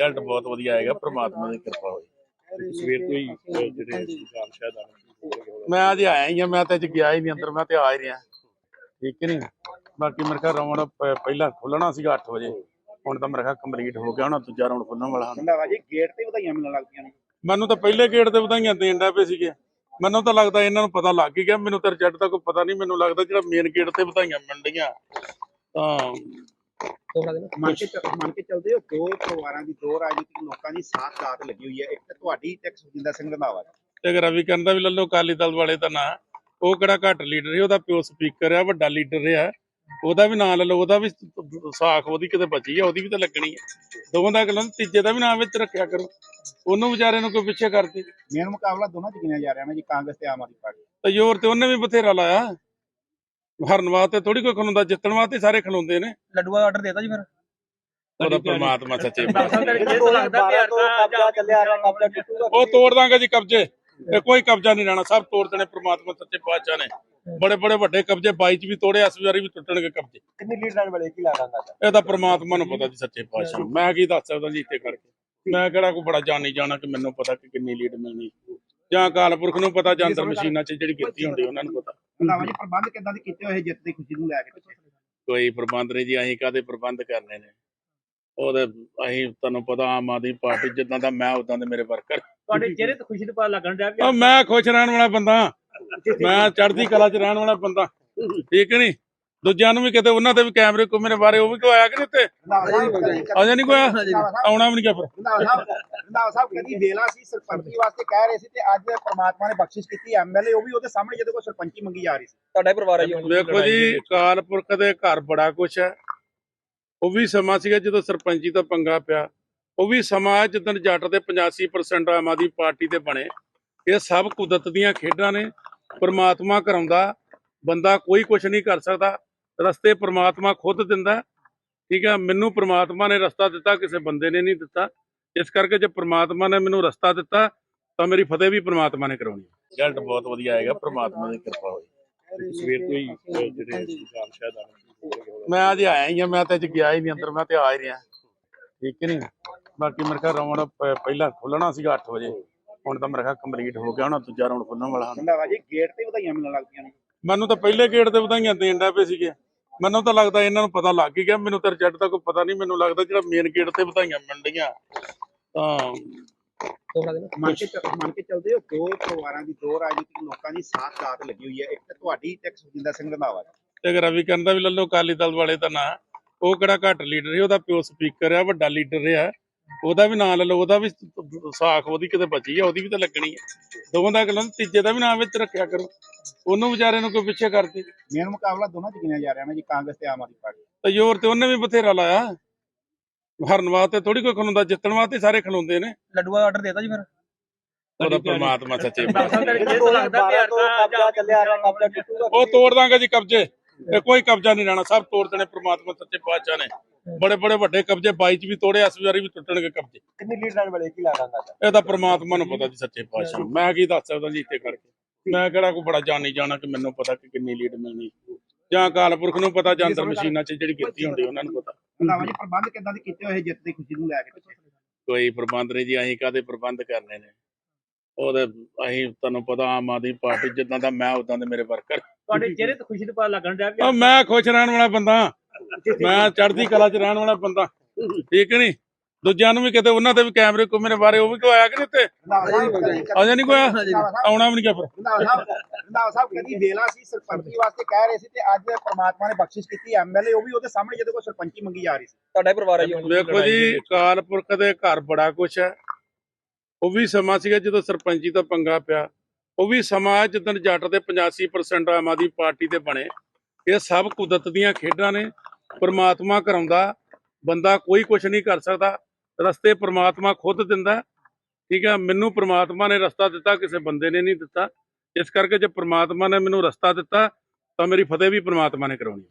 Result ਬਹੁਤ ਵਧੀਆ ਆਏਗਾ ਪ੍ਰਮਾਤਮਾ ਦੀ ਕਿਰਪਾ ਹੋਈ। ਸਵੇਰ ਤੋਂ ਹੀ ਜਿਹੜੇ ਸ਼ਾਇਦ ਮੈਂ ਅਜੇ ਆਇਆ ਹੀ ਆ ਮੈਂ ਤਾਂ ਅੱਜ ਗਿਆ ਹੀ ਨਹੀਂ ਅੰਦਰ ਮੈਂ ਤੇ ਆ ਹੀ ਰਿਹਾ। ਠੀਕ ਨਹੀਂ? ਬਾਕੀ ਮੇਰੇ ਖਿਆਲ ਰਾਉਂਡ ਪਹਿਲਾਂ ਖੁੱਲਣਾ ਸੀਗਾ 8 ਵਜੇ। ਹੁਣ ਤਾਂ ਮੇਰੇ ਖਿਆਲ ਕੰਪਲੀਟ ਹੋ ਗਿਆ ਹੁਣ ਦੂਜਾ ਰਾਉਂਡ ਖੁੱਲਣ ਵਾਲਾ ਰੰਧਾਵਾ ਜੀ? ਗੇਟ ਤੇ ਵਧਾਈਆਂ ਮਿਲਣ ਲੱਗਦੀਆਂ ਨੇ। ਮੈਨੂੰ ਤਾਂ ਪਹਿਲੇ ਗੇਟ ਤੇ ਵਧਾਈਆਂ ਦੇਣ ਦਾ ਪਏ ਸੀਗੇ। ਮੈਨੂੰ ਤਾਂ ਲੱਗਦਾ ਇਹਨਾਂ ਨੂੰ ਪਤਾ ਲੱਗ ਹੀ ਗਿਆ। ਮੈਨੂੰ ਤਾਂ ਰਿਜ਼ਲਟ ਦਾ ਕੋਈ ਪਤਾ ਨਹੀਂ ਮੈਨੂੰ ਲੱਗਦਾ ਜਿਹੜਾ ਮੇਨ ਗੇਟ ਤੇ ਵਧਾਈਆਂ ਮਿਲਣ ਡੀਆਂ ਤਾਂ ਮੰਨ ਕੇ ਚੱਲ- ਮੰਨ ਕੇ ਚੱਲਦੇ ਹੋ ਦੋ ਪਰਿਵਾਰਾਂ ਦੀ ਦੋ ਰਾਜਨੀਤਿਕ ਲੋਕਾਂ ਦੀ ਸਾਥ ਸਾਥ ਲੱਗੀ ਹੋਈ ਹੈ। ਇੱਕ ਤਾਂ ਤੁਹਾਡੀ ਤੇ ਇੱਕ ਸੁਖਜਿੰਦਰ ਸਿੰਘ ਰੰਧਾਵਾ ਦੀ ਤੇ ਅਗਰ ਰਵੀ ਕਰਨ ਦਾ ਵੀ ਲੱਲੋ ਅਕਾਲੀ ਦਲ ਵਾਲੇ ਦਾ ਨਾਂ ਉਹ ਕਿਹੜਾ ਘੱਟ ਲੀਡਰ ਹੈ? ਉਹਦਾ ਪਿਓ ਸਪੀਕਰ ਆ ਵੱਡਾ ਲੀਡਰ ਆ ਉਹਦਾ ਵੀ ਨਾਂ ਲੈ ਲਓ ਉਹਦਾ ਵੀ ਸਾਖ ਉਹਦੀ ਕਿਤੇ ਬਚੀ ਆ ਉਹਦੀ ਵੀ ਤਾਂ ਲੱਗਣੀ ਹੈ। ਦੋਵਾਂ ਦਾ ਗੱਲਾਂ ਤੀਜੇ ਦਾ ਵੀ ਨਾਂ ਵਿੱਚ ਰੱਖਿਆ ਕਰੋ। ਉਹਨੂੰ ਵਿਚਾਰੇ ਨੂੰ ਕੋਈ ਪਿੱਛੇ ਕਰਦੀ। ਮੇਨ ਮੁਕਾਬਲਾ ਦੋਨਾਂ ਚ ਗਿਣਿਆ ਜਾ ਰਿਹਾ ਨਾ ਜੀ ਕਾਂਗਰਸ ਤੇ ਆਮ ਆਦਮੀ ਪਾਰਟੀ। ਤੇ ਜ਼ੋਰ ਤੇ ਉਹਨੇ ਵੀ ਬਥੇਰਾ ਲਾਇਆ। ਹਰਨ ਵਾਸਤੇ ਥੋੜੀ ਕੋਈ ਖਲੋਂਦਾ ਜਿੱਤਣ ਵਾਸਤੇ ਸਾਰੇ ਖਲੋਂਦੇ ਨੇ। ਲੱਡੂਆ ਆਰਡਰ ਦੇਤਾ ਜੀ ਫਿਰ? ਉਹਦਾ ਪ੍ਰਮਾਤਮਾ ਸੱਚੇ ਤਾਂ ਉਹ ਤੋੜ ਦਾਂਗੇ ਜੀ ਕਬਜ਼ੇ ਇਹ ਕੋਈ ਕਬਜ਼ਾ ਨਹੀਂ ਰਹਿਣਾ ਸਭ ਤੋੜ ਦੇਣੇ ਪ੍ਰਮਾਤਮਾ ਸੱਚੇ ਪਾਤਸ਼ਾਹ ਨੇ। ਬੜੇ ਬੜੇ ਵੱਡੇ ਕਬਜ਼ੇ 22 ਚ ਵੀ ਤੋੜੇ ਇਸ ਵਾਰੀ ਵੀ ਟੁੱਟਣਗੇ ਕਬਜ਼ੇ। ਕਿੰਨੀ ਲੀਡ ਲੈਣ ਵਾਲੇ ਕੀ ਲੱਗਦਾ ਇਹ ਤਾਂ ਪ੍ਰਮਾਤਮਾ ਨੂੰ ਪਤਾ ਜੀ ਸੱਚੇ ਪਾਤਸ਼ਾਹ ਮੈਂ ਕੀ ਦੱਸ ਸਕਦਾ ਜੀ ਇੱਥੇ ਕਰਕੇ? ਮੈਂ ਕਿਹੜਾ ਕੋਈ ਬੜਾ ਜਾਣੀ ਜਾਣਾ ਕਿ ਮੈਨੂੰ ਪਤਾ ਕਿ ਕਿੰਨੀ ਲੀਡ ਮਿਲਣੀ। ਜਾਂ ਅਕਾਲ ਪੁਰਖ ਨੂੰ ਪਤਾ ਜਾਂ ਅੰਦਰ ਮਸ਼ੀਨਾਂ 'ਚ ਜਿਹੜੀ ਕੀਤੀ ਹੁੰਦੀ ਉਹਨਾਂ ਨੂੰ ਪਤਾ। ਰੰਧਾਵਾ ਜੀ ਪ੍ਰਬੰਧ ਕਿੱਦਾਂ ਦੇ ਕੀਤੇ ਹੋਏ ਜਿੱਤ ਦੀ ਖੁਸ਼ੀ ਨੂੰ ਲੈ ਕੇ ਕੋਈ ਪ੍ਰਬੰਧ ਨਹੀਂ ਜੀ ਅਸੀਂ ਕਾਦੇ ਪ੍ਰਬੰਧ ਕਰਨੇ ਨੇ? ਉਹਦੇ ਅਸੀਂ ਤੁਹਾਨੂੰ ਪਤਾ ਆਮ ਆਦਮੀ ਪਾਰਟੀ ਜਿੱਦਾਂ ਦਾ ਮੈਂ ਉਦਾਂ ਦੇ ਮੇਰੇ ਵਰਕਰ। ਤੁਹਾਡੇ ਚਿਹਰੇ ਤੇ ਖੁਸ਼ੀ ਦਾ ਪਤਾ ਲੱਗਣ ਡਿਆ ਉਹ ਮੈਂ ਖੁਸ਼ ਰਹਿਣ ਵਾਲਾ ਬੰਦਾ। ਮੈਂ ਚੜ੍ਹਦੀ ਕਲਾ 'ਚ ਰਹਿਣ ਵਾਲਾ ਬੰਦਾ। ਠੀਕ ਨਹੀਂ? ਦੂਜਿਆਂ ਨੂੰ ਵੀ ਕਿਤੇ ਉਹਨਾਂ ਦੇ ਵੀ ਕੈਮਰੇ ਕੋ ਮੇਰੇ ਬਾਰੇ ਉਹ ਵੀ ਕੋਈ ਆਇਆ ਕਿ ਨਹੀਂ ਉੱਤੇ ਅਜੇ ਨਹੀਂ ਕੋਈ? ਆਉਣਾ ਵੀ ਨਹੀਂ ਕਿਹਾ ਫਿਰ। ਰੰਧਾਵਾ ਸਾਹਿਬ ਰੰਧਾਵਾ ਸਾਹਿਬ ਕਦੀ ਵੇਲਾ ਸੀ ਸਰਪੰਚੀ ਵਾਸਤੇ ਕਹਿ ਰਹੇ ਸੀ ਤੇ ਅੱਜ ਪ੍ਰਮਾਤਮਾ ਨੇ ਬਖਸ਼ਿਸ਼ ਕੀਤੀ ਐਮਐਲਏ ਉਹ ਵੀ ਉਹਦੇ ਸਾਹਮਣੇ ਜਦੋਂ ਕੋਈ ਸਰਪੰਚੀ ਮੰਗੀ ਜਾ ਰਹੀ ਸੀ। ਤੁਹਾਡਾ ਹੀ ਪਰਿਵਾਰ ਹੈ ਜੀ ਹੁਣ। ਵੇਖੋ ਜੀ ਅਕਾਲ ਪੁਰਖ ਦੇ ਘਰ ਬੜਾ ਕੁਛ ਹੈ। ਉਹ ਵੀ ਸਮਾਂ ਸੀਗਾ ਜਦੋਂ ਸਰਪੰਚੀ ਦਾ ਪੰਗਾ ਪਿਆ। ਉਹ ਵੀ ਸਮਾਂ ਜਦੋਂ ਜੱਟ ਦੇ 85% ਆਮ ਆਦਮੀ ਪਾਰਟੀ ਦੇ ਬਣੇ। ਇਹ ਸਭ ਕੁਦਰਤ ਦੀਆਂ ਖੇਡਾਂ ਨੇ। ਪ੍ਰਮਾਤਮਾ ਕਰਾਉਂਦਾ ਬੰਦਾ ਕੋਈ ਕੁਛ ਨਹੀਂ ਕਰ ਸਕਦਾ। ਰਸਤੇ ਪ੍ਰਮਾਤਮਾ ਖੁਦ ਦਿੰਦਾ ਹੈ। ਠੀਕ ਹੈ ਮੈਨੂੰ ਪ੍ਰਮਾਤਮਾ ਨੇ ਰਸਤਾ ਦਿੱਤਾ ਕਿਸੇ ਬੰਦੇ ਨੇ ਨਹੀਂ ਦਿੱਤਾ। ਇਸ ਕਰਕੇ ਜੇ ਪ੍ਰਮਾਤਮਾ ਨੇ ਮੈਨੂੰ ਰਸਤਾ ਦਿੱਤਾ ਤਾਂ ਮੇਰੀ ਫਤਿਹ ਵੀ ਪ੍ਰਮਾਤਮਾ ਨੇ ਕਰਾਉਣੀ ਰਿਜ਼ਲਟ ਬਹੁਤ ਵਧੀਆ ਆਏਗਾ ਪ੍ਰਮਾਤਮਾ ਦੀ ਕਿਰਪਾ ਹੋਈ। ਸਵੇਰ ਤੋਂ ਹੀ ਜਿਹੜੇ ਨਿਸ਼ਾਨ ਸ਼ਾਇਦ ਮੈਂ ਅਜੇ ਆਇਆ ਹੀ ਆ ਮੈਂ ਤਾਂ ਅੱਜ ਗਿਆ ਹੀ ਨਹੀਂ ਅੰਦਰ ਮੈਂ ਤੇ ਆ ਹੀ ਰਿਹਾ। ਠੀਕ ਨਹੀਂ? ਬਾਕੀ ਮੇਰੇ ਖਿਆਲ ਰਾਉਂਡ ਪਹਿਲਾਂ ਖੁੱਲਣਾ ਸੀਗਾ 8 ਵਜੇ। ਹੁਣ ਤਾਂ ਮੇਰੇ ਖਿਆਲ ਕੰਪਲੀਟ ਹੋ ਗਿਆ ਹੁਣ ਦੂਜਾ ਰਾਉਂਡ ਖੁੱਲਣ ਵਾਲਾ ਰੰਧਾਵਾ ਜੀ ਗੇਟ ਤੇ ਵਧਾਈਆਂ ਮਿਲਣ ਲੱਗਦੀਆਂ ਨੇ। ਮੈਨੂੰ ਤਾਂ ਪਹਿਲੇ ਗੇਟ ਤੇ ਵਧਾਈਆਂ ਦੇਣ ਦਾ ਪਏ ਸੀਗੇ। ਮੈਨੂੰ ਤਾਂ ਲੱਗਦਾ ਇਹਨਾਂ ਨੂੰ ਪਤਾ ਲੱਗ ਹੀ ਗਿਆ ਮੈਨੂੰ ਤਾਂ ਰਿਜ਼ਲਟ ਦਾ ਕੋਈ ਪਤਾ ਨਹੀਂ ਮੈਨੂੰ ਲੱਗਦਾ ਜਿਹੜਾ ਮੇਨ ਗੇਟ ਤੇ ਵਧਾਈਆਂ ਮਿਲਣ ਡੀਆਂ ਤਾਂ ਮੰਨ ਕੇ ਚੱਲ- ਮੰਨ ਕੇ ਚੱਲਦੇ ਹੋ ਦੋ ਪਰਿਵਾਰਾਂ ਦੀ ਦੋ ਰਾਜਨੀਤਿਕ ਲੋਕਾਂ ਦੀ ਸਾਥ ਸਾਥ ਲੱਗੀ ਹੋਈ ਹੈ। ਇੱਕ ਤਾਂ ਤੁਹਾਡੀ ਤੇ ਇੱਕ ਸੁਖਜਿੰਦਰ ਸਿੰਘ ਰੰਧਾਵਾ ਦੀ। ਤੇ ਅਗਰ ਰਵੀ ਕਰਨ ਦਾ ਵੀ ਲੱਲੋ ਅਕਾਲੀ ਦਲ ਵਾਲੇ ਦਾ ਨਾਂ ਉਹ ਕਿਹੜਾ ਘੱਟ ਲੀਡਰ ਹੈ ਉਹਦਾ ਪਿਓ ਸਪੀਕਰ ਆ ਵੱਡਾ ਲੀਡਰ ਆ ਉਹਦਾ ਵੀ ਨਾਂ ਲੈ ਲਓ ਉਹਦਾ ਵੀ ਸਾਖ ਉਹਦੀ ਕਿਤੇ ਬਚੀ ਆ ਉਹਦੀ ਵੀ ਤਾਂ ਲੱਗਣੀ ਹੈ ਦੋਵਾਂ ਦਾ ਗੱਲਾਂ ਤੀਜੇ ਦਾ ਵੀ ਨਾਂ ਵਿੱਚ ਰੱਖਿਆ ਕਰੋ। ਉਹਨੂੰ ਵਿਚਾਰੇ ਨੂੰ ਕੋਈ ਪਿੱਛੇ ਕਰਦੀ। ਮੇਨ ਮੁਕਾਬਲਾ ਦੋਨਾਂ ਚ ਗਿਣਿਆ ਜਾ ਰਿਹਾ ਨਾ ਜੀ ਕਾਂਗਰਸ ਤੇ ਆਮ ਆਦਮੀ ਪਾਰਟੀ? ਤੇ ਜ਼ੋਰ ਤੇ ਉਹਨੇ ਵੀ ਬਥੇਰਾ ਲਾਇਆ। ਹਰਨ ਵਾਸਤੇ ਥੋੜੀ ਕੋਈ ਖਲੋਂਦਾ ਜਿੱਤਣ ਵਾਸਤੇ ਸਾਰੇ ਖਲੋਂਦੇ ਨੇ। ਲੱਡੂਆ ਆਰਡਰ ਦੇਤਾ ਜੀ ਫਿਰ। ਉਹਦਾ ਪ੍ਰਮਾਤਮਾ ਸੱਚੇ ਉਹ ਤੋੜ ਦਾਂਗੇ ਜੀ ਕਬਜ਼ੇ। ਕੋਈ ਕਬਜ਼ਾ ਨਹੀਂ ਰਹਿਣਾ ਸਭ ਤੋੜ ਦੇਣੇ ਪ੍ਰਮਾਤਮਾ ਸੱਚੇ ਪਾਤਸ਼ਾਹ ਨੇ। ਬੜੇ ਬੜੇ ਵੱਡੇ ਕਬਜ਼ੇ 22 ਚ ਵੀ ਤੋੜੇ ਇਸ ਵਾਰੀ ਵੀ ਟੁੱਟਣਗੇ ਕਬਜ਼ੇ। ਕਿੰਨੀ ਲੀਡ ਲੈਣ ਵਾਲੇ ਕੀ ਲੱਗਦਾ ਇਹ ਤਾਂ ਪ੍ਰਮਾਤਮਾ ਨੂੰ ਪਤਾ ਜੀ ਸੱਚੇ ਪਾਤਸ਼ਾਹ ਨੂੰ। ਮੈਂ ਕੀ ਦੱਸ ਸਕਦਾ ਜੀ ਇੱਥੇ ਕਰਕੇ ਮੈਂ ਕਿਹੜਾ ਕੋਈ ਬੜਾ ਜਾਣੀ ਜਾਣਾ ਕਿ ਮੈਨੂੰ ਪਤਾ ਕਿ ਕਿੰਨੀ ਲੀਡ ਮਿਲਣੀ। ਜਾਂ ਅਕਾਲ ਪੁਰਖ ਨੂੰ ਪਤਾ ਜਾਂ ਅੰਦਰ ਮਸ਼ੀਨਾਂ 'ਚ ਜਿਹੜੀ ਕੀਤੀ ਹੁੰਦੀ ਉਹਨਾਂ ਨੂੰ ਪਤਾ। ਰੰਧਾਵਾ ਜੀ ਪ੍ਰਬੰਧ ਕਿੱਦਾਂ ਦੇ ਕੀਤੇ ਹੋਏ ਜਿੱਤ ਦੀ ਖੁਸ਼ੀ ਨੂੰ ਲੈ ਕੇ ਪਿੱਛੇ? ਕੋਈ ਪ੍ਰਬੰਧ ਨਹੀਂ ਜੀ ਅਸੀਂ ਕਾਦੇ ਪ੍ਰਬੰਧ ਕਰਨੇ ਨੇ? ਉਹਦੇ ਅਸੀਂ ਤੁਹਾਨੂੰ ਪਤਾ ਆਮ ਆਦਮੀ ਪਾਰਟੀ ਜਿੱਦਾਂ ਦਾ ਮੈਂ ਉਦਾਂ ਦੇ ਮੇਰੇ ਵਰਕਰ। ਤੁਹਾਡੇ ਚਿਹਰੇ ਤੇ ਖੁਸ਼ੀ ਦਾ ਪਤਾ ਲੱਗਣ ਡਿਆ ਉਹ ਮੈਂ ਖੁਸ਼ ਰਹਿਣ ਵਾਲਾ ਬੰਦਾ। ਮੈਂ ਚੜ੍ਹਦੀ ਕਲਾ 'ਚ ਰਹਿਣ ਵਾਲਾ ਬੰਦਾ। ਠੀਕ ਨਹੀਂ? ਦੂਜਿਆਂ ਨੂੰ ਵੀ ਕਿਤੇ ਉਹਨਾਂ ਦੇ ਵੀ ਕੈਮਰੇ ਕੋ ਮੇਰੇ ਬਾਰੇ ਉਹ ਵੀ ਕੋਈ ਆਇਆ ਕਿ ਨਹੀਂ ਉੱਤੇ ਅਜੇ ਨਹੀਂ ਕੋਈ? ਆਉਣਾ ਵੀ ਨਹੀਂ ਕਿਹਾ ਫਿਰ। ਰੰਧਾਵਾ ਸਾਹਿਬ ਕਦੀ ਵੇਲਾ ਸੀ ਸਰਪੰਚੀ ਵਾਸਤੇ ਕਹਿ ਰਹੇ ਸੀ ਤੇ ਅੱਜ ਪ੍ਰਮਾਤਮਾ ਨੇ ਬਖਸ਼ਿਸ਼ ਕੀਤੀ ਐਮਐਲਏ ਉਹ ਵੀ ਉਹਦੇ ਸਾਹਮਣੇ ਜਦੋਂ ਕੋਈ ਸਰਪੰਚੀ ਮੰਗੀ ਜਾ ਰਹੀ ਸੀ। ਤੁਹਾਡਾ ਹੀ ਪਰਿਵਾਰ ਹੁਣ ਵੇਖੋ ਜੀ ਅਕਾਲ ਪੁਰਖ ਦੇ ਘਰ ਬੜਾ ਕੁਛ ਹੈ। ਉਹ ਵੀ ਸਮਾਂ ਸੀਗਾ ਜਦੋਂ ਸਰਪੰਚੀ ਦਾ ਪੰਗਾ ਪਿਆ। ਉਹ ਵੀ ਸਮਾਂ ਹੈ ਜਦੋਂ ਜੱਟ ਦੇ 85% ਆਮ ਆਦਮੀ ਪਾਰਟੀ ਦੇ ਬਣੇ। ਇਹ ਸਭ ਕੁਦਰਤ ਦੀਆਂ ਖੇਡਾਂ ਨੇ। ਪ੍ਰਮਾਤਮਾ ਕਰਾਉਂਦਾ, ਬੰਦਾ ਕੋਈ ਕੁਛ ਨਹੀਂ ਕਰ ਸਕਦਾ, ਰਸਤੇ ਪ੍ਰਮਾਤਮਾ ਖੁਦ ਦਿੰਦਾ ਠੀਕ ਹੈ, ਮੈਨੂੰ ਪ੍ਰਮਾਤਮਾ ਨੇ ਰਸਤਾ ਦਿੱਤਾ, ਕਿਸੇ ਬੰਦੇ ਨੇ ਨਹੀਂ ਦਿੱਤਾ, ਇਸ ਕਰਕੇ ਜੇ ਪ੍ਰਮਾਤਮਾ ਨੇ ਮੈਨੂੰ ਰਸਤਾ ਦਿੱਤਾ, ਤਾਂ ਮੇਰੀ ਫਤਿਹ ਵੀ ਪਰਮਾਤਮਾ ਨੇ ਕਰਾਉਣੀ